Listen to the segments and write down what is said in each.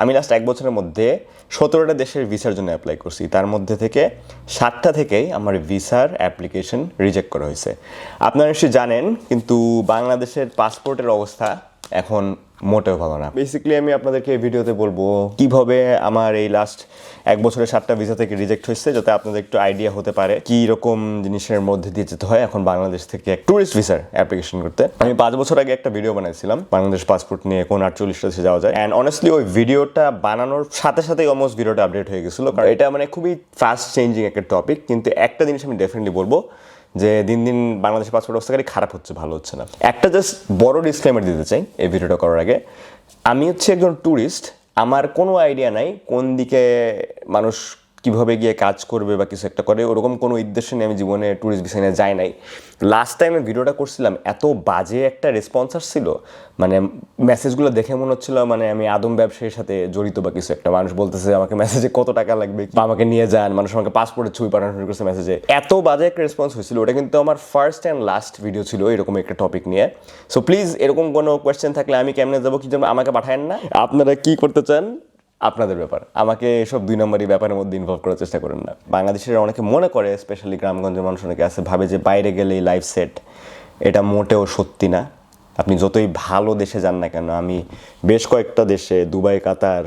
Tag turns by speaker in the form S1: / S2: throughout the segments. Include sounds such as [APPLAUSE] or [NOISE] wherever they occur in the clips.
S1: আমি লাস্ট এক বছরের মধ্যে সতেরোটা দেশের ভিসার জন্য অ্যাপ্লাই করছি। তার মধ্যে থেকে সাতটা থেকেই আমার ভিসার অ্যাপ্লিকেশন রিজেক্ট করা হয়েছে। আপনারা নিশ্চয়ই জানেন, কিন্তু বাংলাদেশের পাসপোর্টের অবস্থা এখন মোটেও ভালো না। বেসিক্যালি আমি আপনাদেরকে এই ভিডিওতে বলব কীভাবে আমার এই লাস্ট এক বছরে সাতটা ভিসা থেকে রিজেক্ট হয়েছে, যাতে আপনাদের একটু আইডিয়া হতে পারে কি রকম জিনিসের মধ্যে দিয়ে যেতে হয় এখন বাংলাদেশ থেকে ট্যুরিস্ট ভিসার অ্যাপ্লিকেশন করতে। আমি পাঁচ বছর আগে একটা ভিডিও বানাইছিলাম, বাংলাদেশ পাসপোর্ট নিয়ে কোন আটচল্লিশটা দেশে যাওয়া যায়। অ্যান্ড অনেস্টলি ওই ভিডিওটা বানানোর সাথে সাথেই অলমোস্ট ভিডিওটা আপডেট হয়ে গেছিল, কারণ এটা মানে খুবই ফাস্ট চেঞ্জিং একটা টপিক কিন্তু একটা জিনিস আমি ডেফিনেটলি বলব যে দিন দিন বাংলাদেশের পাসপোর্ট অবস্থাকারী খারাপ হচ্ছে, ভালো হচ্ছে না। একটা জাস্ট বড় ডিসক্লেমার দিতে চাই এই ভিডিওটা করার আগে। আমি হচ্ছে একজন ট্যুরিস্ট আমার কোনো আইডিয়া নাই কোন দিকে মানুষ কীভাবে গিয়ে কাজ করবে বা কিছু একটা করে, ওরকম কোনো উদ্দেশ্য নিয়ে আমি জীবনে ট্যুরিস্ট বিষয় নিয়ে যাই নাই। লাস্ট টাইমে ভিডিওটা করছিলাম, এত বাজে একটা রেসপন্স আসছিল মানে মেসেজগুলো দেখে মনে হচ্ছিল মানে আমি আদম ব্যবসায়ীর সাথে জড়িত বা কিছু একটা। মানুষ বলতেছে, আমাকে মেসেজে কত টাকা লাগবে? বা আমাকে নিয়ে যান, মানুষ আমাকে পাসপোর্টের ছবি পাঠানো শুরু করছে মেসেজে এত বাজে একটা রেসপন্স হয়েছিল। ওটা কিন্তু আমার ফার্স্ট অ্যান্ড লাস্ট ভিডিও ছিল, এরকম একটা টপিক নিয়ে। সো প্লিজ এরকম কোনো কোয়েশ্চেন থাকলে আমি কেমনে যাব, কি আমাকে পাঠায়েন না? আপনারা কি করতে চান? আপনাদের ব্যাপার। আমাকে এসব দুই নম্বরই ব্যাপারের মধ্যে ইনভলভ করার চেষ্টা করেন না। বাংলাদেশের অনেকে মনে করে স্পেশালি গ্রামগঞ্জের মানুষ অনেকে আছে, ভাবে যে বাইরে গেলেই লাইফ সেট এটা মোটেও সত্যি না। আপনি যতই ভালো দেশে যান না কেন, আমি বেশ কয়েকটা দেশে, দুবাই, কাতার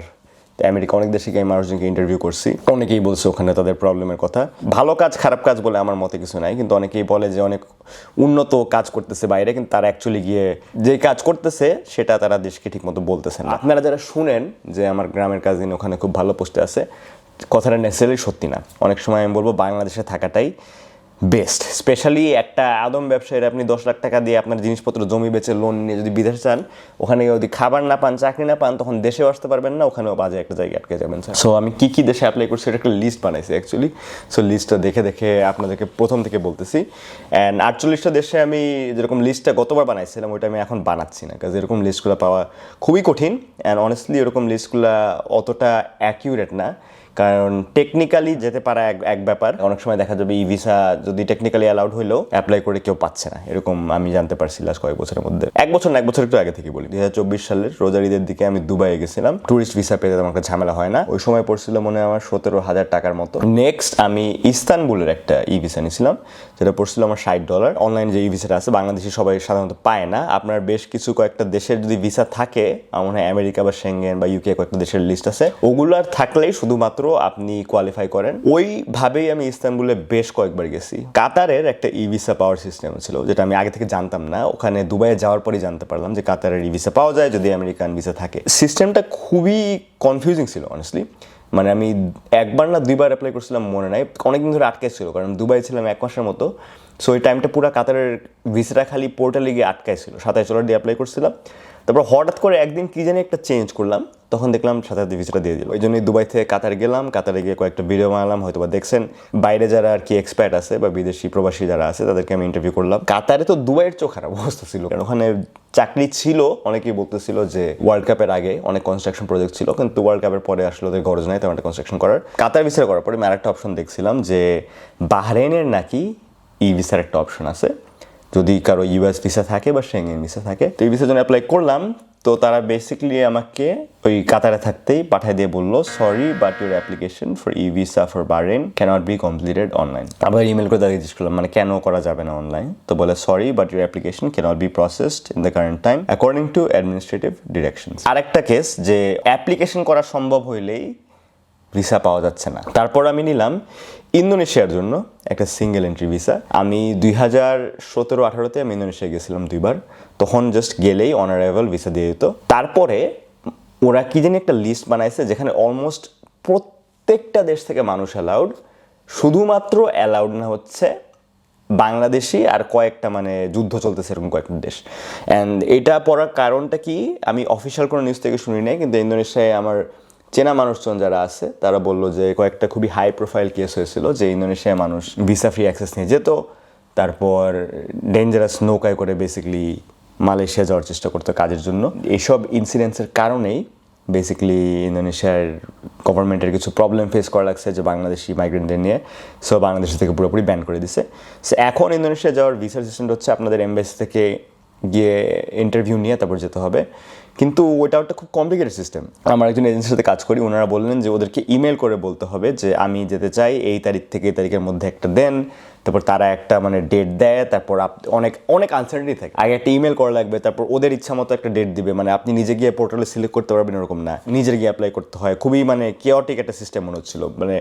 S1: আমেরিকা অনেক দেশে গিয়ে মানুষজনকে ইন্টারভিউ করছি। অনেকেই বলছে ওখানে তাদের প্রবলেমের কথা। ভালো কাজ, খারাপ কাজ বলে আমার মতে কিছু নাই, কিন্তু অনেকেই বলে যে অনেক উন্নত কাজ করতেছে বাইরে, কিন্তু তারা অ্যাকচুয়ালি গিয়ে যে কাজ করতেছে, সেটা তারা দেশকে ঠিকমতো বলতেছে না। আপনারা যারা শুনেন যে আমার গ্রামের কাজিন ওখানে খুব ভালো পোস্টে আছে, কথাটা নেসেসারি সত্যি না। অনেক সময় আমি বলব বাংলাদেশে থাকাটাই বেস্ট। স্পেশালি একটা আদম ব্যবসায়ীর আপনি দশ লাখ টাকা দিয়ে আপনার জিনিসপত্র, জমি বেচে লোন নিয়ে যদি বিদেশে চান ওখানে যদি খাবার না পান, চাকরি না পান, তখন দেশেও আসতে পারবেন না, ওখানেও বাজে একটা জায়গায় আটকে যাবেন সো আমি কি কি দেশে অ্যাপ্লাই করছি এটা একটা লিস্ট বানাইছি অ্যাকচুয়ালি সো লিস্টটা দেখে দেখে আপনাদেরকে প্রথম থেকে বলতেছি। অ্যান্ড আটচল্লিশটা দেশে আমি যেরকম লিস্টটা গতবার বানাইছিলাম, ওইটা আমি এখন বানাচ্ছি না। কাজে এরকম লিস্টগুলো পাওয়া খুবই কঠিন। অ্যান্ড অনেস্টলি এরকম লিস্টগুলো অতটা অ্যাকিউরেট না। কারণ টেকনিক্যালি যেতে পারা এক এক ব্যাপার। অনেক সময় দেখা যাবে ই ভিসা যদি টেকনিক্যালি অ্যালাউড হইলেও অ্যাপ্লাই করে কেউ পাচ্ছে না। এরকম আমি জানতে পারছি লাস্ট কয়েক বছরের মধ্যে। এক বছর না, এক বছর একটু আগে থেকে বলি। দুই হাজার চব্বিশ সালের রোজার ঈদের দিকে আমি দুবাইয়ে গেছিলাম। ট্যুরিস্ট ভিসা পেতে তেমন একটা ঝামেলা হয় না। ওই সময় পড়ছিল মনে আমার সতেরো হাজার টাকার মতো। নেক্সট আমি ইস্তানবুলের একটা ই ভিসা নিয়েছিলাম। যেটা পড়ছিল আমার ষাট ডলার অনলাইন যে ই ভিসাটা আছে, বাংলাদেশি সবাই সাধারণত পায় না। আপনার বেশ কিছু কয়েকটা দেশের যদি ভিসা থাকে, আমার মনে হয় আমেরিকা বা সেঙ্গেন বা ইউকে কয়েকটা দেশের লিস্ট আছে। ওগুলো আর থাকলেই শুধুমাত্র আপনি কোয়ালিফাই করেন। ওইভাবেই আমি ইস্তানবুলে বেশ কয়েকবার গেছি। কাতারের একটা ই ভিসা পাওয়ার সিস্টেম ছিল, যেটা আমি আগে থেকে জানতাম না। ওখানে দুবাইয়ে যাওয়ার পরই জানতে পারলাম যে কাতারের ই ভিসা পাওয়া যায় যদি আমেরিকান ভিসা থাকে। সিস্টেমটা খুবই কনফিউজিং ছিল অনেস্টলি মানে আমি একবার না দুইবার অ্যাপ্লাই করছিলাম, মনে নাই। অনেকদিন ধরে আটকে ছিল কারণ দুবাই ছিলাম এক মাসের মতো। সো ওই টাইমটা পুরো কাতারের ভিসাটা খালি পোর্টালে গিয়ে আটকায় ছিল সাতাশ ডলার দিয়ে অ্যাপ্লাই করছিলাম। তারপর হঠাৎ করে একদিন কি জানি একটা চেঞ্জ করলাম, তখন দেখলাম সাথে সাথে ভিসাটা দিয়ে দিল। ওই জন্যই দুবাই থেকে কাতার গেলাম, কাতারে গিয়ে কয়েকটা ভিডিও বানালাম হয়তো বা দেখছেন। বাইরে যারা আর কি এক্সপার্ট আছে বা বিদেশি প্রবাসী যারা আছে, তাদেরকে আমি ইন্টারভিউ করলাম। কাতারে তো দুবাইয়ের চোখ খারাপ অবস্থা ছিল, কারণ ওখানে চাকরি ছিল, অনেকেই বলতেছিল যে ওয়ার্ল্ড কাপের আগে অনেক কনস্ট্রাকশন প্রজেক্ট ছিল, কিন্তু ওয়ার্ল্ড কাপের পরে আসলে ওদের গরজ নাই, তেমন একটা কনস্ট্রাকশন করার। কাতার ভিসা করার পরে আমি আরেকটা অপশন দেখছিলাম যে বাহরেনের নাকি ই ভিসার একটা অপশন আছে। যদি কারও ইউএস ভিসা থাকে বা সেঙ্গেন ভিসা থাকে, তো এই ভিসার জন্য অ্যাপ্লাই করলাম। তো তারা বেসিকলি আমাকে ওই কাতারে থাকতেই পাঠিয়ে দিয়ে বলল sorry but your application for e visa for Bahrain cannot be completed online আবার ইমেল করে তাদের জিজ্ঞেস করলাম মানে কেন করা যাবে না অনলাইন তো বলে sorry but your application cannot be processed in the current time according to administrative direction আরেকটা কেস যে অ্যাপ্লিকেশন করা সম্ভব হইলেই ভিসা পাওয়া যাচ্ছে না। তারপর আমি নিলাম ইন্দোনেশিয়ার জন্য একটা সিঙ্গেল এন্ট্রি ভিসা আমি দুই হাজার সতেরো আঠারোতে আমি ইন্দোনেশিয়া গেছিলাম দুইবার। তখন জাস্ট গেলেই অনারেবল ভিসা দিয়ে দিত। তারপরে ওরা কি জানি একটা লিস্ট বানাইছে যেখানে অলমোস্ট প্রত্যেকটা দেশ থেকে মানুষ অ্যালাউড শুধুমাত্র অ্যালাউড না হচ্ছে বাংলাদেশি আর কয়েকটা মানে যুদ্ধ চলতেছে এরকম কয়েকটা দেশ। অ্যান্ড এটা পড়ার কারণটা কি? আমি অফিসিয়াল কোনো নিউজ থেকে শুনি নাই, কিন্তু ইন্দোনেশিয়ায় আমার চেনা মানুষজন যারা আছে, তারা বলল যে কয়েকটা খুবই হাই প্রোফাইল কেস হয়েছিল যে ইন্দোনেশিয়ায় মানুষ ভিসা ফ্রি অ্যাক্সেস নিয়ে যেত, তারপর ডেঞ্জারাস নৌকায় করে বেসিক্যালি মালয়েশিয়া যাওয়ার চেষ্টা করতো কাজের জন্য। এইসব ইনসিডেন্টসের কারণেই বেসিক্যালি ইন্দোনেশিয়ার গভর্নমেন্টের কিছু প্রবলেম ফেস করা লাগছে যে বাংলাদেশি মাইগ্রেন্টদের নিয়ে। সো বাংলাদেশ থেকে পুরোপুরি ব্যান করে দিছে। সো এখন ইন্দোনেশিয়া যাওয়ার ভিসা সিস্টেমটা হচ্ছে আপনাদের এমবেসি থেকে গিয়ে ইন্টারভিউ নিয়ে তারপর যেতে হবে। কিন্তু ওইটা একটা খুব কমপ্লিকেটেড সিস্টেম আমার একজন এজেন্সির সাথে কাজ করি, ওনারা বললেন যে ওদেরকে ইমেল করে বলতে হবে যে আমি যেতে চাই এই তারিখ থেকে, এই তারিখের মধ্যে একটা দেন, তারপর তারা একটা মানে ডেট দেয়, তারপর অনেক অনেক আনসার্টি থাকে। আগে একটা ইমেল করা লাগবে, তারপর ওদের ইচ্ছা মতো একটা ডেট দিবে মানে আপনি নিজে গিয়ে পোর্টালে সিলেক্ট করতে পারবেন এরকম না। নিজের গিয়ে অ্যাপ্লাই করতে হয়। খুবই মানে কেওটিক একটা সিস্টেম মনে হচ্ছিল। মানে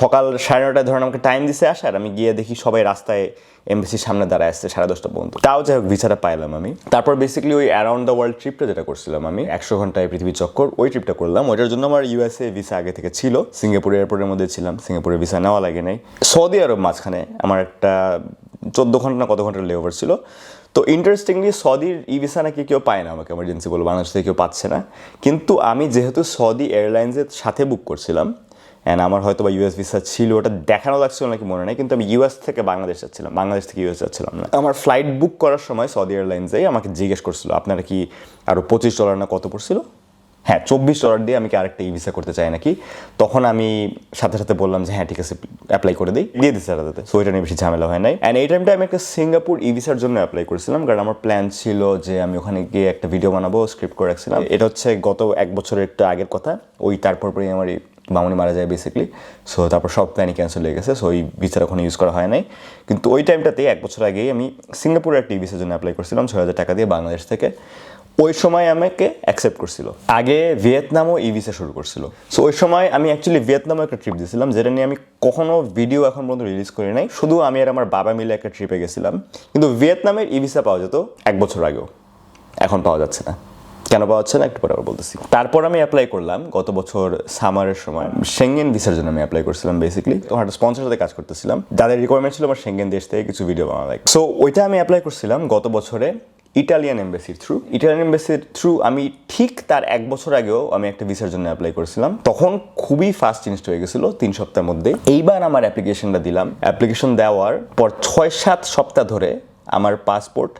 S1: সকাল সাড়ে নটায় ধরেন আমাকে টাইম দিছে আসার, আমি গিয়ে দেখি সবাই রাস্তায় এমবিসির সামনে দাঁড়ায় আসছে সাড়ে দশটা পর্যন্ত। তাও যাই হোক, ভিসাটা পাইলাম আমি। তারপর বেসিক্যালি ওই অ্যারাউন্ড দ্য ওয়ার্ল্ড ট্রিপটা যেটা করছিলাম আমি, একশো ঘন্টায় পৃথিবী চক্কর, ওই ট্রিপটা করলাম। ওইটার জন্য আমার ইউএসএ ভিসা আগে থেকে ছিল। সিঙ্গাপুর এয়ারপোর্টের মধ্যে ছিলাম। সিঙ্গাপুরে ভিসা নেওয়া লাগে নাই। সৌদি আরব মাঝখানে আমার একটা চোদ্দ ঘণ্টা না কত ঘণ্টার লেওভার ছিল। তো ইন্টারেস্টিংলি সৌদির ই ভিসা নাকি কেউ পায় না আমাকে এমার্জেন্সি বলে বাংলাদেশ থেকে কেউ পাচ্ছে না। কিন্তু আমি যেহেতু সৌদি এয়ারলাইন্সের সাথে বুক করছিলাম অ্যান্ড আমার হয়তো বা ইউএস ভিসা ছিল, ওটা দেখানো লাগছিল নাকি মনে নেই, কিন্তু আমি ইউএস থেকে বাংলাদেশ যাচ্ছিলাম বাংলাদেশ থেকে ইউএস যাচ্ছিলাম না। আমার ফ্লাইট বুক করার সময় সৌদি এয়ারলাইন্সেই আমাকে জিজ্ঞেস করছিল, আপনারা কি আরও পঁচিশ ডলার না কত পড়ছিল? হ্যাঁ চব্বিশ ডলার দিয়ে আমি কি আরেকটা ই ভিসা করতে চাই নাকি? তখন আমি সাথে সাথে বললাম যে হ্যাঁ ঠিক আছে অ্যাপ্লাই করে দিই। দিয়ে দিচ্ছে সো এটা নিয়ে বেশি ঝামেলা হয় নাই। অ্যান্ড এই টাইমটা আমি একটা সিঙ্গাপুর ই ভিসার জন্য অ্যাপ্লাই করেছিলাম। কারণ আমার প্ল্যান ছিল যে, আমি ওখানে গিয়ে একটা ভিডিও বানাবো স্ক্রিপ্ট করে রাখছিলাম। এটা হচ্ছে গত এক বছরের একটু আগের কথা। ওই তারপর পরেই আমার মামুনি মারা যায় বেসিকলি সো তারপর সব প্ল্যানই ক্যান্সেল হয়ে গেছে। সো ওই ভিসার ওখানে ইউজ করা হয় নাই। কিন্তু ওই টাইমটাতে এক বছর আগেই আমি সিঙ্গাপুরের একটা ই ভিসার জন্য অ্যাপ্লাই করছিলাম, ছয় হাজার টাকা দিয়ে বাংলাদেশ থেকে। ওই সময় আমাকে অ্যাকসেপ্ট করছিল। আগে ভিয়েতনামও ই ভিসা শুরু করছিল। সো ওই সময় আমি অ্যাকচুয়ালি ভিয়েতনামও একটা ট্রিপ দিয়েছিলাম যেটা নিয়ে আমি কখনো ভিডিও এখন পর্যন্ত রিলিজ করি নাই। শুধু আমি আর আমার বাবা মিলে একটা ট্রিপে গেছিলাম। কিন্তু ভিয়েতনামের ই ভিসা পাওয়া যেত এক বছর আগেও। এখন পাওয়া যাচ্ছে না। কেন পাওয়া যাচ্ছে না? একটু পরে আবার বলতেছি। তারপর আমি অ্যাপ্লাই করলাম গত বছর সামারের সময়। সেঙ্গেন ভিসার জন্য আমি অ্যাপ্লাই করছিলাম বেসিক্যালি তখন একটা স্পন্সর সাথে কাজ করতেছিলাম। যাদের রিকোয়ারমেন্ট ছিল আমার সেঙ্গেন দেশ থেকে কিছু ভিডিও বানানো লাগে সো ওইটা আমি অ্যাপ্লাই করছিলাম গত বছরে। ইটালিয়ান এম্বাসির থ্রু ইটালিয়ান এম্বাসির থ্রু আমি ঠিক তার এক বছর আগেও আমি একটা ভিসার জন্য অ্যাপ্লাই করেছিলাম। তখন খুবই ফাস্ট চেঞ্জ হয়ে গেছিল, তিন সপ্তাহের মধ্যে। এইবার আমার অ্যাপ্লিকেশনটা দিলাম। অ্যাপ্লিকেশন দেওয়ার পর ছয় সাত সপ্তাহ ধরে আমার পাসপোর্ট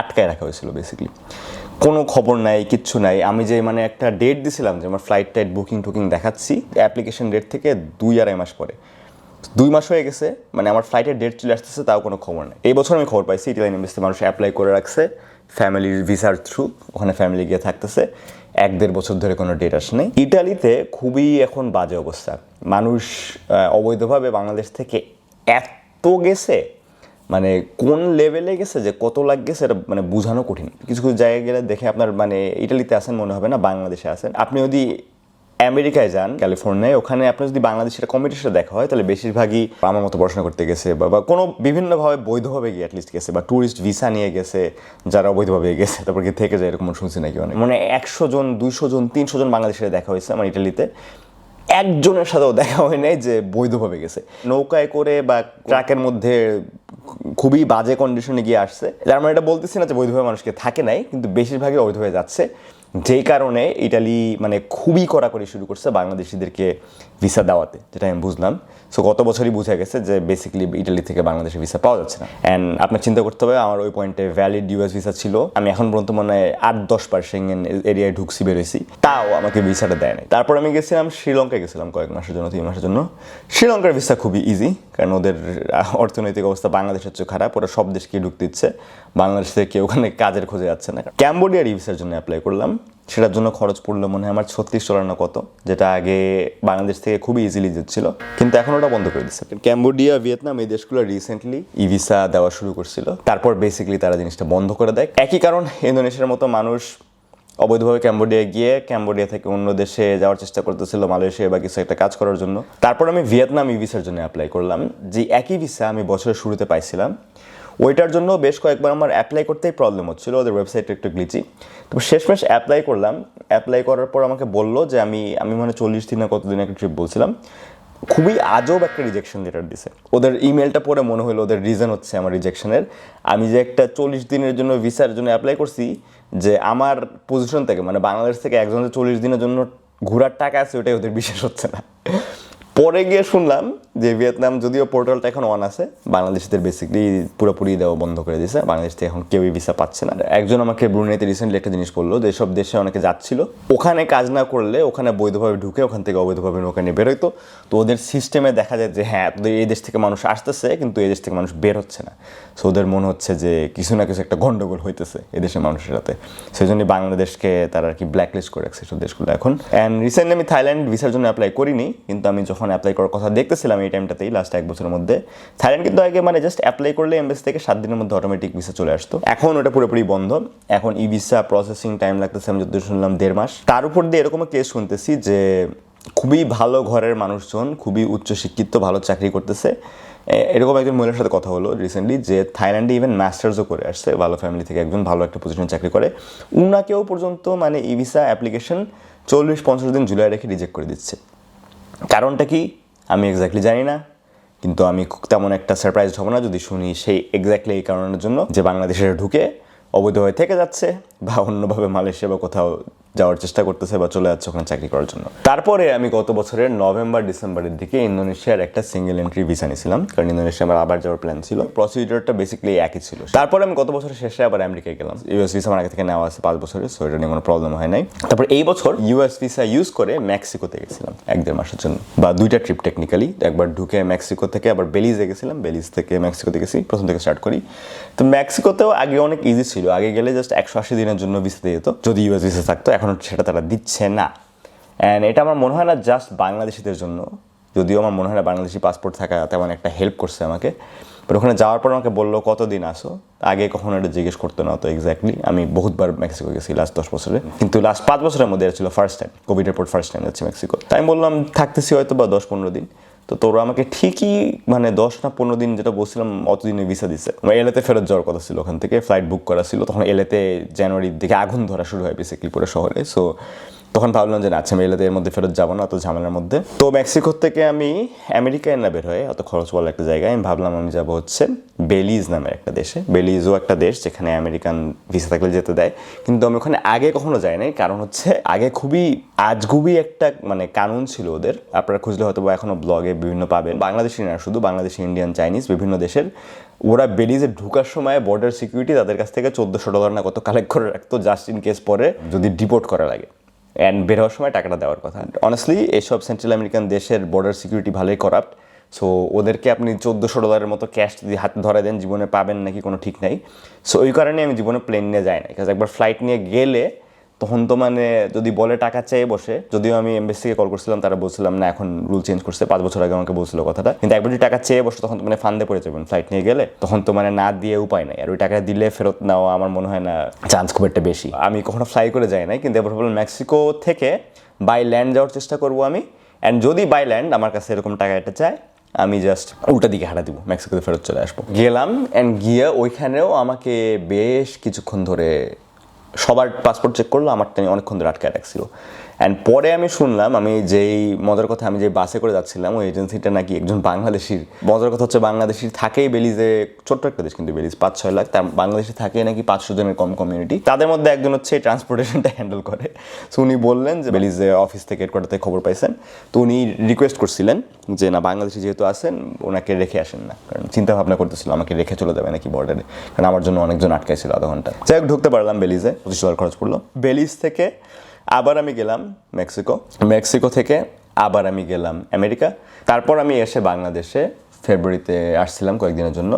S1: আটকায় রাখা হয়েছিল বেসিক্যালি কোনো খবর নাই, কিচ্ছু নাই। আমি যে মানে একটা ডেট দিছিলাম যে আমার ফ্লাইট টাইট বুকিং টুকিং দেখাচ্ছি অ্যাপ্লিকেশন ডেট থেকে দুই আড়াই মাস পরে। দুই মাস হয়ে গেছে মানে আমার ফ্লাইটের ডেট চলে আসতেছে, তাও কোনো খবর নেই। এই বছর আমি খবর পাইছি ইটালিয়ান এম্বাসিতে মানুষ অ্যাপ্লাই করে রাখছে। ফ্যামিলির ভিসার থ্রু ওখানে ফ্যামিলি গিয়ে থাকতেছে। এক দেড় বছর ধরে কোনো ডেট আসে নেই। ইটালিতে খুবই এখন বাজে অবস্থা। মানুষ অবৈধভাবে বাংলাদেশ থেকে এত গেছে মানে কোন লেভেলে গেছে যে কত লাখ গেছে এটা মানে বোঝানো কঠিন। কিছু কিছু জায়গায় গেলে দেখে আপনার মানে ইটালিতে আসেন মনে হবে না, বাংলাদেশে আসেন আপনি যদি আমেরিকায় যান, ক্যালিফোর্নিয়ায়, ওখানে আপনার যদি বাংলাদেশের কমিটির সাথে দেখা হয়, তাহলে বেশিরভাগই আমার মতো পড়াশোনা করতে গেছে বা কোনো বিভিন্নভাবে বৈধভাবে গিয়ে অ্যাটলিস্ট গেছে বা ট্যুরিস্ট ভিসা নিয়ে গেছে, যারা অবৈধভাবে গেছে, তারপর কি থেকে যায় এরকম শুনছি নাকি মানে মানে একশো জন, দুইশো জন, তিনশো জন বাংলাদেশের দেখা হয়েছে আমার ইটালিতে। একজনের সাথেও দেখা হয় নাই যে বৈধভাবে গেছে। নৌকায় করে বা ট্রাকের মধ্যে খুবই বাজে কন্ডিশনে গিয়ে আসছে। যার মানে এটা বলতেছি না যে বৈধভাবে মানুষকে থাকে নাই, কিন্তু বেশিরভাগই অবৈধভাবে যাচ্ছে। যেই কারণে ইটালি মানে খুবই কড়াকড়ি শুরু করছে বাংলাদেশিদেরকে ভিসা দেওয়াতে যেটা আমি বুঝলাম। সো গত বছরই বুঝা গেছে যে বেসিক্যালি ইটালি থেকে বাংলাদেশে ভিসা পাওয়া যাচ্ছে না। অ্যান্ড আপনার চিন্তা করতে হবে, আমার ওই পয়েন্টে ভ্যালিড ইউএস ভিসা ছিল। আমি এখন পর্যন্ত মনে হয় আট দশ পার সেঙ্গেন এরিয়ায় ঢুকছি, বেরোইছি। তাও আমাকে ভিসাটা দেয় নাই। তারপর আমি গেছিলাম শ্রীলঙ্কায় গেছিলাম কয়েক মাসের জন্য, তিন মাসের জন্য। শ্রীলঙ্কার ভিসা খুবই ইজি কারণ ওদের অর্থনৈতিক অবস্থা বাংলাদেশের চেয়ে খারাপ। ওরা সব দেশকে ঢুকতে দিচ্ছে। বাংলাদেশ থেকে ওখানে কাজের খোঁজে যাচ্ছে না। ক্যাম্বোডিয়ার ভিসার জন্য অ্যাপ্লাই করলাম। সেটার জন্য খরচ পড়ল মনে হয় আমার ছত্রিশ ডলার কত, যেটা আগে বাংলাদেশ থেকে খুবই ইজিলি যাচ্ছিল। কিন্তু এখন ওটা বন্ধ করে দিচ্ছে ক্যাম্বোডিয়া, ভিয়েতনাম, এই দেশগুলো রিসেন্টলি ই ভিসা দেওয়া শুরু করছিল। তারপর বেসিক্যালি তারা জিনিসটা বন্ধ করে দেয়। একই কারণ ইন্দোনেশিয়ার মতো মানুষ অবৈধভাবে ক্যাম্বোডিয়ায় গিয়ে ক্যাম্বোডিয়া থেকে অন্য দেশে যাওয়ার চেষ্টা করতেছিল মালয়েশিয়া বা কিছু একটা কাজ করার জন্য। তারপর আমি ভিয়েতনাম ই ভিসার জন্য অ্যাপ্লাই করলাম। যে একই ভিসা আমি বছরের শুরুতে পাইছিলাম ওইটার জন্য বেশ কয়েকবার আমার অ্যাপ্লাই করতেই প্রবলেম হচ্ছিল, ওদের ওয়েবসাইটটা একটু গ্লিচি তো শেষমেশ অ্যাপ্লাই করলাম। অ্যাপ্লাই করার পর আমাকে বলল যে আমি আমি মানে চল্লিশ দিন না কতদিন একটা ট্রিপ বলছিলাম। খুবই আজব একটা রিজেকশন লেটার দিছে। ওদের ইমেলটা পড়ে মনে হলো ওদের রিজন হচ্ছে আমার রিজেকশনের আমি যে একটা চল্লিশ দিনের জন্য ভিসার জন্য অ্যাপ্লাই করছি, যে আমার পজিশন থেকে মানে বাংলাদেশ থেকে একজনের চল্লিশ দিনের জন্য ঘোরার টাকা আছে, ওটাই ওদের বিশ্বাস হচ্ছে না। পরে গিয়ে শুনলাম যে ভিয়েতনাম, যদিও পোর্টালটা এখন অন আছে, বাংলাদেশিদের বেসিকলি পুরোপুরি দেওয়া বন্ধ করে দিয়েছে। বাংলাদেশ থেকে এখন কেউই ভিসা পাচ্ছে না। একজন আমাকে ব্রুনেতে রিসেন্টলি একটা জিনিস বলল যে সব দেশে অনেকে যাচ্ছিল, ওখানে কাজ না করলে ওখানে বৈধভাবে ঢুকে ওখান থেকে অবৈধভাবে নৌকা নিয়ে বেরোইতো তো ওদের সিস্টেমে দেখা যায় যে হ্যাঁ তোদের এই দেশ থেকে মানুষ আসতেছে, কিন্তু এই দেশ থেকে মানুষ বের হচ্ছে না। সো ওদের মনে হচ্ছে যে, কিছু না কিছু একটা গন্ডগোল হইতেছে এদেশের মানুষের সাথে। সেই জন্য বাংলাদেশকে তারা আর কি ব্ল্যাকলিস্ট করে রাখছে সব দেশগুলো এখন। অ্যান্ড রিসেন্টলি আমি থাইল্যান্ড ভিসার জন্য অ্যাপ্লাই করিনি, কিন্তু আমি যখন অ্যাপ্লাই করার কথা দেখতেছিলাম এই টাইমটাতেই লাস্ট এক বছরের মধ্যে। থাইল্যান্ড কিন্তু আগে মানে জাস্ট অ্যাপ্লাই করলে এমবেসি থেকে সাত দিনের মধ্যে অটোমেটিক ভিসা চলে আসতো। এখন ওটা পুরোপুরি বন্ধ। এখন ই ভিসা প্রসেসিং টাইম লাগতেছে, আমি যতদূর শুনলাম, দেড় মাস। তার উপর দিয়ে এরকম কেস শুনতেছি যে খুবই ভালো ঘরের মানুষজন, খুবই উচ্চ শিক্ষিত ভালো চাকরি করতেছে। এরকম একজন মহিলার সাথে কথা হলো রিসেন্টলি যে থাইল্যান্ডে ইভেন মাস্টার্সও করে আসছে, ভালো ফ্যামিলি থেকে একজন ভালো একটা পজিশনে চাকরি করে। উনাকেও পর্যন্ত মানে ই ভিসা অ্যাপ্লিকেশন চল্লিশ পঞ্চাশ দিন জুলাই রেখে রিজেক্ট করে দিচ্ছে। কারণটা কি? আমি এক্স্যাক্টলি জানি না, কিন্তু আমি তেমন একটা সারপ্রাইজ হব না যদি শুনি সেই এক্স্যাক্টলি এই কারণের জন্য যে বাংলাদেশে ঢুকে অবৈধভাবে থেকে যাচ্ছে বা অন্যভাবে মালয়েশিয়া বা কোথাও যাওয়ার চেষ্টা করতেছে বা চলে যাচ্ছে ওখানে চাকরি করার জন্য। তারপরে আমি গত বছরের নভেম্বর, ডিসেম্বরের দিকে ইন্দোনেশিয়ার একটা সিঙ্গেল এন্ট্রি ভিসা নিয়েছিলাম, কারণ ইন্দোনেশিয়া আমার আবার যাওয়ার প্ল্যান ছিল। প্রসিডিওরটা বেসিক্যালি একই ছিল। তারপরে আমি গত বছরের শেষে আবার আমেরিকায় গেলাম। ইউএস ভিসা আমার আগে থেকে নেওয়া আছে পাঁচ বছরের সো এটা নিয়ে কোনো প্রবলেম হয় নাই। তারপর এই বছর ইউএস ভিসা ইউজ করে মেক্সিকোতে গেছিলাম এক দেড় মাসের জন্য। বা দুইটা ট্রিপ টেকনিক্যালি একবার ঢুকে মেক্সিকো থেকে, আবার বেলিজে গেছিলাম। বেলিজ থেকে মেক্সিকোতে গেছি, প্রথম থেকে স্টার্ট করি। তো মেক্সিকোতেও আগে অনেক ইজি ছিল। আগে গেলে জাস্ট একশো আশি দিনের জন্য ভিসা দিয়ে যেত। যদি ইউএস ভিসা থাকতো এখন সেটা তারা দিচ্ছে না। অ্যান্ড এটা আমার মনে হয় না জাস্ট বাংলাদেশিদের জন্য। যদিও আমার মনে হয় না বাংলাদেশি পাসপোর্ট থাকা তেমন একটা হেল্প করছে আমাকে। বাট ওখানে যাওয়ার পর আমাকে বলল, কতদিন আসো আগে কখনো এটা জিজ্ঞেস করতো না তো এক্স্যাক্টলি আমি বহুতবার মেক্সিকো গেছি লাস্ট দশ বছরে। কিন্তু লাস্ট পাঁচ বছরের মধ্যে ছিল ফার্স্ট টাইম কোভিডের পর ফার্স্ট টাইম যাচ্ছি মেক্সিকো তাই আমি বললাম, থাকতেছি হয়তো বা দশ পনেরো দিন। তো তোরা আমাকে ঠিকই মানে দশ না পনেরো দিন যেটা বলছিলাম, অতদিনে ভিসা দিছে। আমার এলেতে ফেরত যাওয়ার কথা ছিল ওখান থেকে ফ্লাইট বুক করা ছিল। তখন এলেতে জানুয়ারির দিকে আগুন ধরা শুরু হয় বেসিক্যালি পুরো শহরে। সো তখন ভাবলাম যে না আচ্ছা আমি এর মধ্যে ফেরত যাব না, অত ঝামেলার মধ্যে। তো মেক্সিকো থেকে আমি আমেরিকায় না বের হয়ে, অত খরচ বলা একটা জায়গায় আমি ভাবলাম আমি যাব হচ্ছে বেলিজ নামের একটা দেশে। বেলিজও একটা দেশ যেখানে আমেরিকান ভিসা থাকলে যেতে দেয়। কিন্তু আমি ওখানে আগে কখনো যাই নাই, কারণ হচ্ছে আগে খুবই আজগুবি একটা মানে কানুন ছিল ওদের। আপনারা খুঁজলে হয়তো বা এখনও ব্লগে বিভিন্ন পাবেন। বাংলাদেশি না, শুধু বাংলাদেশি, ইন্ডিয়ান, চাইনিজ বিভিন্ন দেশের। ওরা বেলিজে ঢুকার সময় বর্ডার সিকিউরিটি তাদের কাছ থেকে চোদ্দোশো ডলার না কত কালেক্ট করে রাখতো জাস্ট ইন কেস পরে যদি ডিপোর্ট করা লাগে। অ্যান্ড বের হওয়ার সময় টাকাটা দেওয়ার কথা। অনেস্টলি এসব সেন্ট্রাল আমেরিকান দেশের বর্ডার সিকিউরিটি ভালোই করাপ্ট সো ওদেরকে আপনি চোদ্দোশো ডলারের মতো ক্যাশ যদি হাতে ধরে দেন, জীবনে পাবেন নাকি কোনো ঠিক নাই। সো ওই কারণে আমি জীবনে প্লেন নিয়ে যাই না কাজ একবার ফ্লাইট নিয়ে গেলে তখন তো মানে যদি বলে টাকা চেয়ে বসে, যদিও আমি এমবেসি থেকে কল করছিলাম, তারা বলছিলাম, না, এখন রুল চেঞ্জ করছে, পাঁচ বছর আগে আমাকে বলছিল কথাটা। কিন্তু একবার যদি টাকা চেয়ে বসে, তখন তো মানে ফান্দে পড়ে যাবেন ফ্লাইট নিয়ে গেলে। তখন তো মানে না দিয়ে উপায় নাই। আর ওই টাকা দিলে ফেরত নেওয়া আমার মনে হয় না চান্স খুব একটা বেশি। আমি কখনো ফ্লাই করে যাই নাই, কিন্তু এবার ভাবলাম মেক্সিকো থেকে বাই ল্যান্ড যাওয়ার চেষ্টা করব আমি। অ্যান্ড যদি বাই ল্যান্ড আমার কাছে এরকম টাকা এটা চায়, আমি জাস্ট উল্টা দিকে হাঁটা দিব মেক্সিকোতে ফেরত চলে আসব। গেলাম অ্যান্ড গিয়ে ওইখানেও আমাকে বেশ কিছুক্ষণ ধরে সবার পাসপোর্ট চেক করল আমারটা তিনি অনেকক্ষণ ধরে আটকায় রাখছিল অ্যান্ড পরে আমি শুনলাম, আমি যেই মজার কথা, আমি যে বাসে করে যাচ্ছিলাম, ওই এজেন্সিটা নাকি একজন বাংলাদেশির। মজার কথা হচ্ছে বাংলাদেশির থাকেই বেলিজে ছোট্ট একটা দেশ কিন্তু বেলিজ পাঁচ ছয় লাখ। তার বাংলাদেশে থাকে নাকি পাঁচশো জনের কম কমিউনিটি তাদের মধ্যে একজন হচ্ছে ট্রান্সপোর্টেশনটা হ্যান্ডেল করে। সো উনি বললেন যে বেলিজে অফিস থেকে হেডকোয়ার্টার খবর পাইছেন। তো উনি রিকোয়েস্ট করছিলেন যে, না, বাংলাদেশি যেহেতু আসেন ওনাকে রেখে আসেন না। কারণ চিন্তা ভাবনা করতেছিল, আমাকে রেখে চলে যাবে নাকি বর্ডারে কারণ আমার জন্য অনেকজন আটকাইছিল আধা ঘণ্টা। যাই হোক, ঢুকতে পারলাম বেলিজে পঁচিশ ডলার খরচ পড়ল। বেলিজ থেকে আবার আমি গেলাম মেক্সিকো। মেক্সিকো থেকে আবার আমি গেলাম আমেরিকা। তারপর আমি এসে বাংলাদেশে ফেব্রুয়ারিতে আসছিলাম কয়েকদিনের জন্য।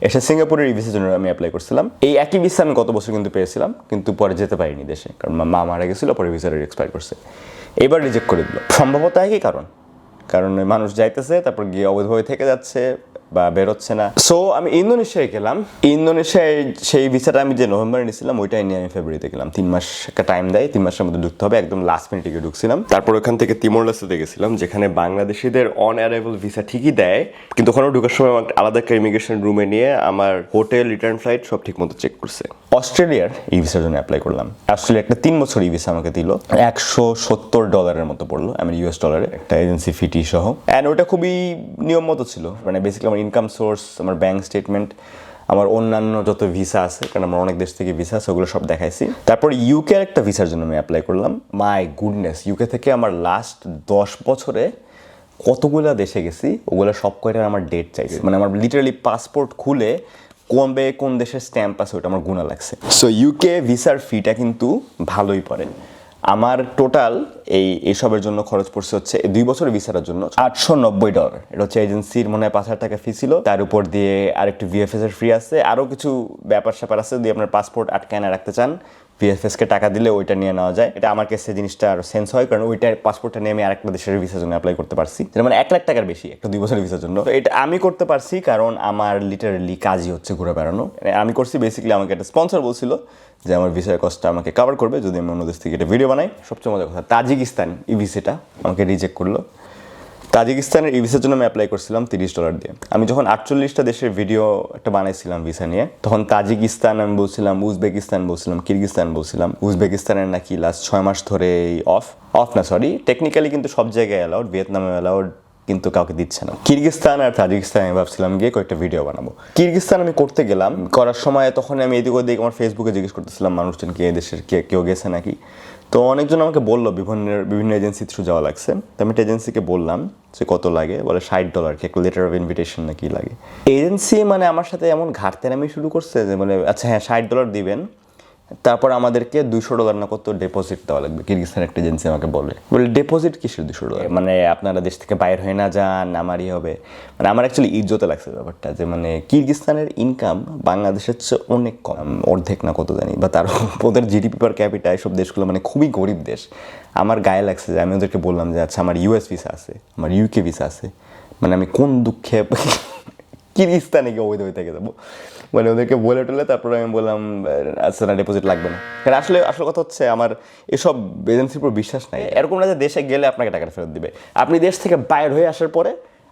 S1: এসে সিঙ্গাপুরের ভিসার জন্য আমি অ্যাপ্লাই করছিলাম। এই একই ভিসা আমি গত বছর কিন্তু পেয়েছিলাম, কিন্তু পরে যেতে পারিনি দেশে, কারণ মা মারা গেছিল, পরে ভিসাটা এক্সপায়ার করছে। এবার রিজেক্ট করে দিল। সম্ভবত একই কারণ। কারণ মানুষ যাইতেছে, তারপর গিয়ে অবৈধভাবে থেকে যাচ্ছে বা বেরোচ্ছে না। সো আমি ইন্দোনেশিয়ায় গেলাম। ইন্দোনেশিয়ায় সেই ভিসাটা আমি যে নভেম্বরে নিয়েছিলাম, ওইটাই নিয়ে আমি ফেব্রুয়ারিতে গেলাম। তিন মাস একটা টাইম দেয়, তিন মাসের মধ্যে ঢুকতে হবে, একদম লাস্ট মিনিটে গিয়ে ঢুকছিলাম। তারপর ওখান থেকে তিমোরলাসে গেছিলাম, যেখানে বাংলাদেশিদের অন অ্যারাইভাল ভিসা ঠিকই দেয়, কিন্তু ওখানেও ঢুকার সময় আমাকে আলাদা একটা ইমিগ্রেশন রুমে নিয়ে আমার হোটেল রিটার্ন ফ্লাইট সব ঠিক মতো চেক করছে। অস্ট্রেলিয়ার এই ভিসার জন্য অ্যাপ্লাই করলাম। অস্ট্রেলিয়া একটা তিন বছর এই ভিসা আমাকে দিল। একশো সত্তর ডলারের মতো পড়ল। আমি ইউএস ডলারে একটা এজেন্সি ফিটি সহ। অ্যান্ড ওটা খুবই নিয়ম মতো ছিল। মানে বেসিক্যালি আমার ইনকাম সোর্স আমার ব্যাঙ্ক স্টেটমেন্ট আমার অন্যান্য যত ভিসা আছে, কারণ আমার অনেক দেশ থেকে ভিসা আছে, ওগুলো সব দেখাইছি। তারপর ইউকে একটা ভিসার জন্য আমি অ্যাপ্লাই করলাম। মাই গুডনেস ইউকে থেকে আমার লাস্ট দশ বছরে কতগুলো দেশে গেছি, ওগুলো সব কয়টার আমার ডেট চাইছে। মানে আমার লিটারালি পাসপোর্ট খুলে কবে কোন দেশের স্ট্যাম্প আছে ওটা আমার গুণা লাগছে। সো ইউকে ভিসার ফিটা কিন্তু ভালোই পড়ে। আমার টোটাল এই এসবের জন্য খরচ পড়ছে হচ্ছে দুই বছর ভিসার জন্য আটশো নব্বই ডলার এটা হচ্ছে এজেন্সির মনে হয় পাঁচ হাজার টাকা ফি ছিল। তার উপর দিয়ে আরেকটু ভিএফএস এর ফ্রি আছে। আরও কিছু ব্যাপার স্যাপার আছে যদি আপনার পাসপোর্ট আটকায় না রাখতে চান। ভিএফএস কে টাকা দিলে ওইটা নিয়ে নেওয়া যায়। এটা আমার কাছে জিনিসটা আরও সেন্স হয়, কারণ ওইটা পাসপোর্টটা নিয়ে আমি আরেকটা দেশের ভিসার জন্য অ্যাপ্লাই করতে পারছি। যেটা মানে এক লাখ টাকার বেশি, একটা দুই বছরের ভিসার জন্য। এটা আমি করতে পারছি, কারণ আমার লিটারালি কাজই হচ্ছে ঘুরে বেড়ানো। মানে আমি করছি বেসিক্যালি আমাকে একটা স্পন্সর বলছিল যে আমার ভিসার কস্টটা আমাকে কভার করবে যদি আমি অন্য দেশ থেকে এটা ভিডিও বানাই। সবচেয়ে মজার কথা, তাজিকিস্তান ই ভিসাটা আমাকে রিজেক্ট করল। তাজিকিস্তানের এই ভিসার জন্য আমি অ্যাপ্লাই করছিলাম তিরিশ ডলার দিয়ে। আমি যখন আটচল্লিশটা দেশের ভিডিও একটা বানাইছিলাম ভিসা নিয়ে, তখন তাজিকিস্তান আমি বলছিলাম, উজবেকিস্তান বলছিলাম, কিরগিস্তান বলছিলাম। উজবেকিস্তানের নাকি লাস্ট ছয় মাস ধরে অফ অফ না সরি টেকনিক্যালি কিন্তু সব জায়গায় অ্যালাউড ভিয়েতনামে অ্যালাউড কিন্তু কাউকে দিচ্ছে না। কিরগিস্তান আর তাজিকিস্তান আমি ভাবছিলাম গিয়ে কয়েকটা ভিডিও বানাবো। কিরগিস্তান আমি করতে গেলাম, করার সময় তখন আমি এদিক ওদিক আমার ফেসবুকে জিজ্ঞেস করতেছিলাম, মানুষজন কি এই দেশের কে, কেউ গেছে নাকি? তো অনেকজন আমাকে বলল বিভিন্ন বিভিন্ন এজেন্সি থ্রু যাওয়া লাগছে। তো আমি একটা এজেন্সিকে বললাম যে কত লাগে, বলে ষাট ডলার কি একটা লেটার অফ ইনভিটেশন না কি লাগে। এজেন্সি মানে আমার সাথে এমন ঘাটতে নামি শুরু করছে যে মানে আচ্ছা হ্যাঁ ষাট ডলার দিবেন। তারপর আমাদেরকে দুশো ডলার না কত ডিপোজিট দেওয়া লাগবে? কিরগিস্তান একটা এজেন্সি আমাকে বলে। বলে ডিপোজিট কিসের দুশো ডলার মানে আপনারা দেশ থেকে বাইর হয়ে না যান, আমারই হবে। মানে আমার অ্যাকচুয়ালি ইজ্জতে লাগছে ব্যাপারটা যে মানে কিরগিস্তানের ইনকাম বাংলাদেশের চেয়ে অনেক কম। অর্ধেক না কত জানি, বা তার ওদের জিডিপি পার ক্যাপিটা এসব দেশগুলো মানে খুবই গরিব দেশ। আমার গায়ে লাগছে যে, আমি ওদেরকে বললাম যে আচ্ছা আমার ইউএস ভিসা আছে, আমার ইউকে ভিসা আছে। মানে আমি কোন দুঃখে কিরগিস্তানে গিয়ে হয়ে থেকে যাব মানে ওদেরকে বলে টলে তারপরে আমি বললাম আচ্ছা না ডিপোজিট লাগবে না। কারণ আসলে আসল কথা হচ্ছে আমার এসব এজেন্সির উপর বিশ্বাস নাই। এরকম না যে দেশে গেলে আপনাকে টাকাটা ফেরত দিবে। আপনি দেশ থেকে বাইর হয়ে আসার পরে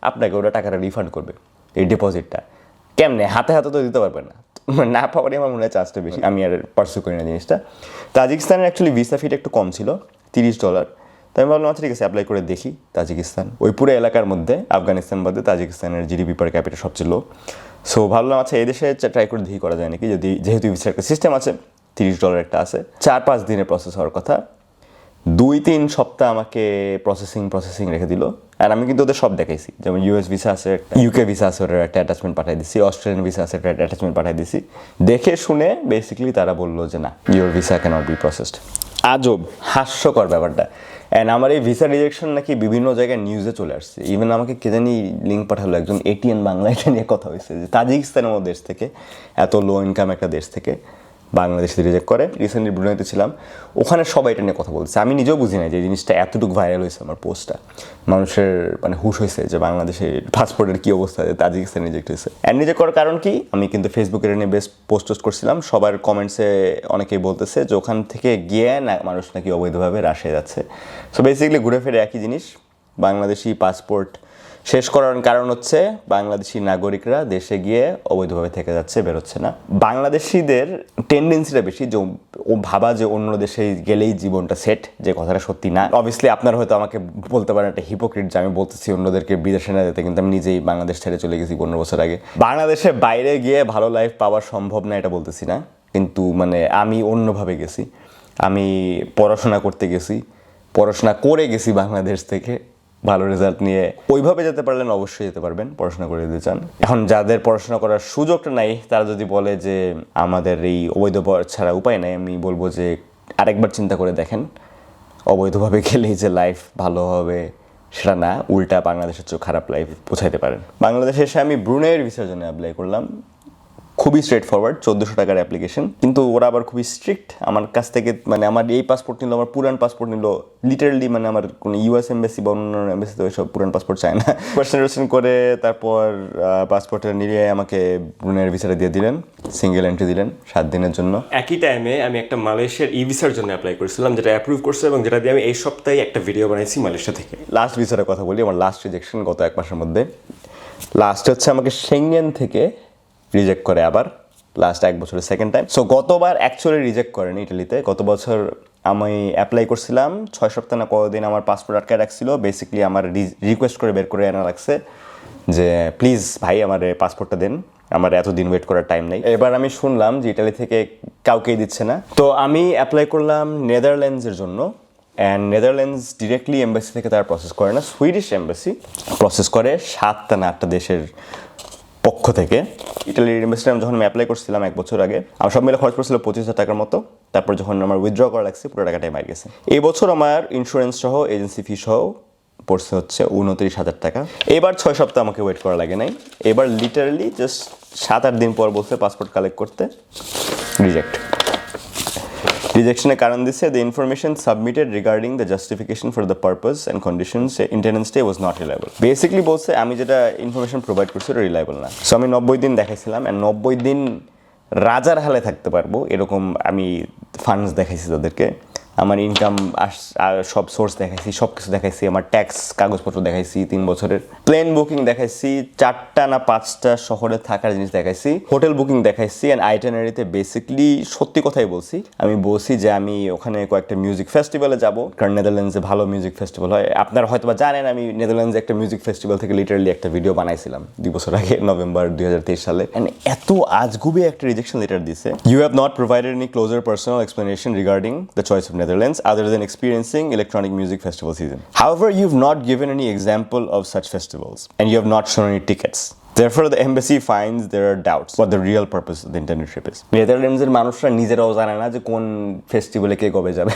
S1: আপনাকে ওরা টাকাটা রিফান্ড করবে এই ডিপোজিটটা কেমনে? হাতে হাতে তো দিতে পারবেন না। না পাওয়ারই আমার মনে হয় চার্জটা বেশি। আমি আর পার্সু করি না জিনিসটা। তাজিকিস্তানের অ্যাকচুয়ালি ভিসা ফিটা একটু কম ছিল তিরিশ ডলার তো আমি ভাবলাম আচ্ছা ঠিক আছে অ্যাপ্লাই করে দেখি তাজিকিস্তান। ওই পুরো এলাকার মধ্যে, আফগানিস্তান বাদে তাজিকিস্তানের জিডিপি পার ক্যাপিটা সবচেয়ে লো সো ভাবলাম আচ্ছা এই দেশে ট্রাই করে দেখি, করা যায় নাকি? যদি, যেহেতু ভিসার একটা সিস্টেম আছে, তিরিশ ডলার একটা আছে চার পাঁচ দিনের প্রসেস হওয়ার কথা দুই তিন সপ্তাহ আমাকে প্রসেসিং প্রসেসিং রেখে দিল। আর আমি কিন্তু ওদের সব দেখাইছি। যেমন ইউএস ভিসা আছে ইউকে ভিসা আছে, ওটার একটা অ্যাটাচমেন্ট পাঠিয়ে দিছি। অস্ট্রেলিয়ান ভিসা আছে, একটা অ্যাটাচমেন্ট পাঠিয়ে দিছি। দেখে শুনে বেসিক্যালি তারা বলল যে, না your visa can not be processed আজব, হাস্যকর ব্যাপারটা। অ্যান্ড আমার এই ভিসা রিজেকশন নাকি বিভিন্ন জায়গায় নিউজে চলে আসছে। ইভেন আমাকে কে জানি লিঙ্ক পাঠালো একজন এটিএন বাংলা এটা নিয়ে কথা হয়েছে, যে তাজিকিস্তানের মতো দেশ থেকে, এত লো ইনকাম একটা দেশ থেকে। বাংলাদেশে রিজেক্ট করে। রিসেন্টলি ব্রুনাইতে ছিলাম। ওখানে সবাই এটা নিয়ে কথা বলছে আমি নিজেও বুঝি না যে জিনিসটা এতটুকু ভাইরাল হয়েছে আমার পোস্টটা মানুষের মানে হুশ হয়েছে যে বাংলাদেশের পাসপোর্টের কী অবস্থা, যে তাজিকিস্তান রিজেক্ট হয়েছে। অ্যান্ড রিজেক্ট করার কারণ কি? আমি কিন্তু ফেসবুকে নিয়ে বেশ পোস্ট টোস্ট করছিলাম। সবার কমেন্টসে অনেকেই বলতেছে যে ওখান থেকে গিয়ে না, মানুষ নাকি অবৈধভাবে রাশিয়া যাচ্ছে। সো বেসিক্যালি ঘুরে ফিরে একই জিনিস। বাংলাদেশি পাসপোর্ট শেষ করার কারণ হচ্ছে বাংলাদেশি নাগরিকরা দেশে গিয়ে অবৈধভাবে থেকে যাচ্ছে, বেরোচ্ছে না। বাংলাদেশিদের টেন্ডেন্সিটা বেশি যে ও ভাবা যে অন্য দেশে গেলেই জীবনটা সেট যে কথাটা সত্যি না। অবভিয়াসলি আপনারা হয়তো আমাকে বলতে পারেন একটা হিপোক্রিট যে আমি বলতেছি অন্যদেরকে বিদেশে না যেতে, কিন্তু আমি নিজেই বাংলাদেশ ছেড়ে চলে গেছি পনেরো বছর আগে। বাংলাদেশে বাইরে গিয়ে ভালো লাইফ পাওয়া সম্ভব না, এটা বলতেছি না। কিন্তু মানে আমি অন্যভাবে গেছি। আমি পড়াশোনা করতে গেছি। পড়াশোনা করে গেছি বাংলাদেশ থেকে। ভালো রেজাল্ট নিয়ে ওইভাবে যেতে পারলেন অবশ্যই যেতে পারবেন, পড়াশোনা করে দিতে চান। এখন যাদের পড়াশোনা করার সুযোগটা নাই, তারা যদি বলে যে আমাদের এই অবৈধ ছাড়া উপায় নাই, আমি বলব যে আরেকবার চিন্তা করে দেখেন। অবৈধভাবে গেলেই যে লাইফ ভালো হবে সেটা না, উল্টা বাংলাদেশের চেয়ে খারাপ লাইফ পৌঁছাইতে পারেন। বাংলাদেশে এসে আমি ব্রুনের ভিসার জন্য অ্যাপ্লাই করলাম। খুবই স্ট্রেট ফরওয়ার্ড চোদ্দোশো টাকার অ্যাপ্লিকেশন কিন্তু ওরা আবার খুবই স্ট্রিক্ট আমার কাছ থেকে মানে আমার এই পাসপোর্ট নিল আমার পুরান পাসপোর্ট নিল। লিটারালি মানে আমার কোনো ইউএস এমবেসি বা অন্য এমবেসিতে ওইসব পুরান পাসপোর্ট চায় না। [LAUGHS] কোয়েশ্চেন টোয়েশ্চেন করে তারপর পাসপোর্টটা নিয়ে আমাকে ব্রুনের ভিসাটা দিয়ে দিলেন। সিঙ্গেল এন্ট্রি দিলেন সাত দিনের জন্য।
S2: একই টাইমে আমি একটা মালয়েশিয়ার ই ভিসার জন্য অ্যাপ্লাই করেছিলাম যেটা অ্যাপ্রুভ করছে এবং যেটা দিয়ে আমি এই সপ্তাহে একটা ভিডিও বানাইছি মালয়েশিয়া থেকে।
S1: লাস্ট ভিসারের কথা বলি আমার লাস্ট রিজেকশন গত এক মাসের মধ্যে। লাস্ট হচ্ছে আমাকে সেঙ্গেন থেকে রিজেক্ট করে আবার লাস্ট এক বছরের সেকেন্ড টাইম সো গতবার অ্যাকচুয়ালি রিজেক্ট করেনি ইটালিতে। গত বছর আমি অ্যাপ্লাই করছিলাম। ছয় সপ্তাহ না কতদিন আমার পাসপোর্ট আটকে রাখছিল। বেসিক্যালি আমার রিকোয়েস্ট করে বের করে আনা লাগছে যে প্লিজ ভাই, আমার পাসপোর্টটা দেন। আমার এতদিন ওয়েট করার টাইম নেই। এবার আমি শুনলাম যে ইটালি থেকে কাউকেই দিচ্ছে না। তো আমি অ্যাপ্লাই করলাম নেদারল্যান্ডসের জন্য। অ্যান্ড নেদারল্যান্ডস ডিরেক্টলি এম্বাসি থেকে তারা প্রসেস করে না। সুইডিশ এম্বাসি প্রসেস করে সাতটা না আটটা দেশের পক্ষ থেকে। ইটালির আমি যখন আমি অ্যাপ্লাই করছিলাম এক বছর আগে, আমার সব মিলে খরচ পড়ছিল পঁচিশ হাজার টাকার মতো। তারপর যখন আমার উইথড্র করা লাগছে, পুরো টাকাটাই মার গেছে। এই বছর আমার ইন্স্যুরেন্স সহ এজেন্সি ফি সহ পড়ছে হচ্ছে উনত্রিশ হাজার টাকা। এবার ছয় সপ্তাহ আমাকে ওয়েট করা লাগে নাই। এবার লিটারালি জাস্ট সাত আট দিন পর বলছে পাসপোর্ট কালেক্ট করতে। রিজেক্ট রিজেকশনের কারণ দিচ্ছে the information submitted regarding the justification for the purpose and say entrance day was not reliable basically বলছে, আমি যেটা ইনফরমেশন প্রোভাইড করছি ওটা রিলায়েবল না। সো আমি নব্বই দিন দেখাইছিলাম অ্যান্ড নব্বই দিন রাজার হালে থাকতে পারব, এরকম আমি ফান্ডস দেখাইছি তাদেরকে। আমার ইনকাম সব সোর্স দেখাইছি সব কিছু দেখাইছি, আমার ট্যাক্স কাগজপত্র দেখাইছি, তিন বছরের। প্লেন বুকিং দেখাইছি, চারটা না পাঁচটা শহরে থাকার জিনিস দেখাইছি হোটেল বুকিং দেখাইছি অ্যান্ড আইটেনারিতে বেসিকলি সত্যি কথাই বলছি, আমি বলছি যে আমি ওখানে কয়েকটা মিউজিক ফেস্টিভ্যালে যাব, কারণ নেদারল্যান্ডসে ভালো মিউজিক ফেস্টিভ্যাল হয়। আপনারা হয়তো বা জানেন, আমি নেদারল্যান্ডসে একটা মিউজিক ফেস্টিভ্যাল থেকে লিটারালি একটা ভিডিও বানাইছিলাম দুই বছর আগে নভেম্বর দুই হাজার তেইশ সালে। অ্যান্ড এত আজগুবি একটা রিজেকশন লেটার দিছে। You have not provided any closure personal explanation regarding the choice of Netherlands other than experiencing electronic music festival season. However, you've not given any example of such festivals and you have not shown any tickets. Therefore, the embassy finds there are doubts what the real purpose of the internship is. নেদারল্যান্ডসের মানুষরা নিজেরাও জানে না যে কোন ফেস্টিভ্যালে কে কবে যাবে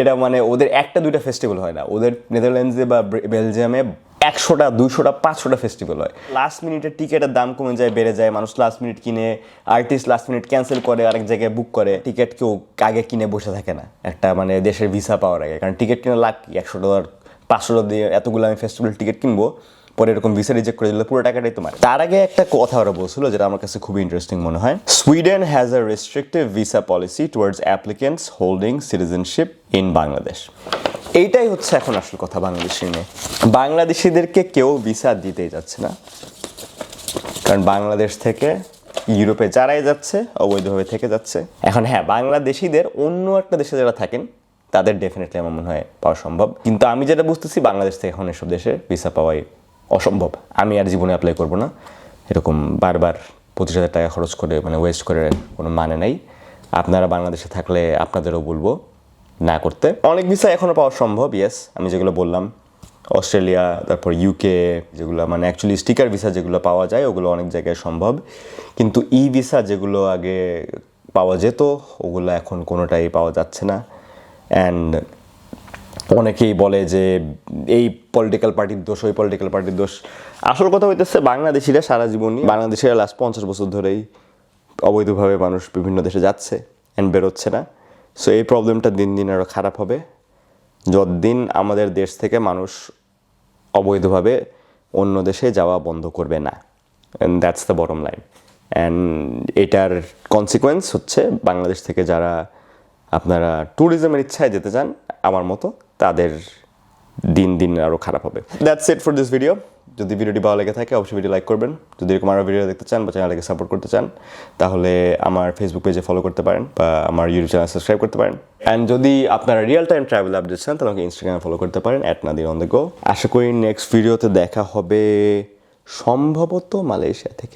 S1: এটা মানে ওদের একটা দুইটা ফেস্টিভ্যাল হয় না ওদের নেদারল্যান্ডসে বা বেলজিয়ামে একশোটা, দুইশোটা, পাঁচশোটা ফেস্টিভ্যাল হয়। লাস্ট মিনিটের টিকিটের দাম কমে যায়, বেড়ে যায়। মানুষ লাস্ট মিনিট কিনে আর্টিস্ট লাস্ট মিনিট ক্যান্সেল করে, আরেক জায়গায় বুক করে। টিকিট কেউ আগে কিনে বসে থাকে না। একটা মানে দেশের ভিসা পাওয়ার আগে। কারণ টিকিট কিনে কি? একশো ডলার পাঁচশো ডলার দিয়ে এতগুলো আমি ফেস্টিভ্যাল টিকিট কিনবো। পরে এরকম ভিসা রিজেক্ট করে দিলে, পুরো টাকাটাই তোমার। তার আগে একটা কথা ওরা বলছিল যেটা আমার কাছে খুবই ইন্টারেস্টিং মনে হয়। Sweden has a restrictive visa policy towards applicants holding citizenship in Bangladesh এইটাই হচ্ছে এখন আসল কথা বাংলাদেশি নিয়ে। বাংলাদেশিদেরকে কেউ ভিসা দিতেই যাচ্ছে না। কারণ বাংলাদেশ থেকে ইউরোপে যারাই যাচ্ছে, অবৈধভাবে থেকে যাচ্ছে। এখন হ্যাঁ বাংলাদেশিদের অন্য একটা দেশে যারা থাকেন, তাদের ডেফিনেটলি আমার মনে হয় পাওয়া সম্ভব। কিন্তু আমি যেটা বুঝতেছি, বাংলাদেশ থেকে এখন এসব দেশে ভিসা পাওয়াই অসম্ভব। আমি আর জীবনে অ্যাপ্লাই করব না। এরকম বারবার পঁচিশ হাজার টাকা খরচ করে মানে ওয়েস্ট করে কোনো মানে নাই। আপনারা বাংলাদেশে থাকলে আপনাদেরও বলব না করতে। অনেক ভিসা এখনও পাওয়া সম্ভব ইয়েস আমি যেগুলো বললাম। অস্ট্রেলিয়া, তারপর ইউকে যেগুলো মানে অ্যাকচুয়ালি স্টিকার ভিসা যেগুলো পাওয়া যায়, ওগুলো অনেক জায়গায় সম্ভব। কিন্তু ই ভিসা যেগুলো আগে পাওয়া যেত, ওগুলো এখন কোনোটাই পাওয়া যাচ্ছে না। অ্যান্ড অনেকেই বলে যে এই পলিটিক্যাল পার্টির দোষ, ওই পলিটিক্যাল পার্টির দোষ। আসল কথা হইতেছে, বাংলাদেশিরা সারা জীবনই, বাংলাদেশিরা লাস্ট পঞ্চাশ বছর ধরেই অবৈধভাবে মানুষ বিভিন্ন দেশে যাচ্ছে অ্যান্ড বেরোচ্ছে না। সো এই প্রবলেমটা দিন দিন আরও খারাপ হবে। যতদিন আমাদের দেশ থেকে মানুষ অবৈধভাবে অন্য দেশে যাওয়া বন্ধ করবে না। And that's the bottom line and এটার কনসিকোয়েন্স হচ্ছে, বাংলাদেশ থেকে যারা আপনারা ট্যুরিজমের ইচ্ছায় যেতে চান, আমার মতো তাদের দিন দিন আরও খারাপ হবে। That's it for this video যদি ভিডিওটি ভালো লেগে থাকে, অবশ্যই ভিডিও লাইক করবেন। যদি এরকম আরও ভিডিও দেখতে চান বা চ্যানেলটাকে সাপোর্ট করতে চান, তাহলে আমার ফেসবুক পেজে ফলো করতে পারেন বা আমার ইউটিউব চ্যানেল সাবস্ক্রাইব করতে পারেন। অ্যান্ড যদি আপনারা রিয়েল টাইম ট্রাভেল আপডেট চান, তাহলে ইনস্টাগ্রামে ফলো করতে পারেন at Nadir on the go আশা করি নেক্সট ভিডিওতে দেখা হবে সম্ভবত মালয়েশিয়া থেকে।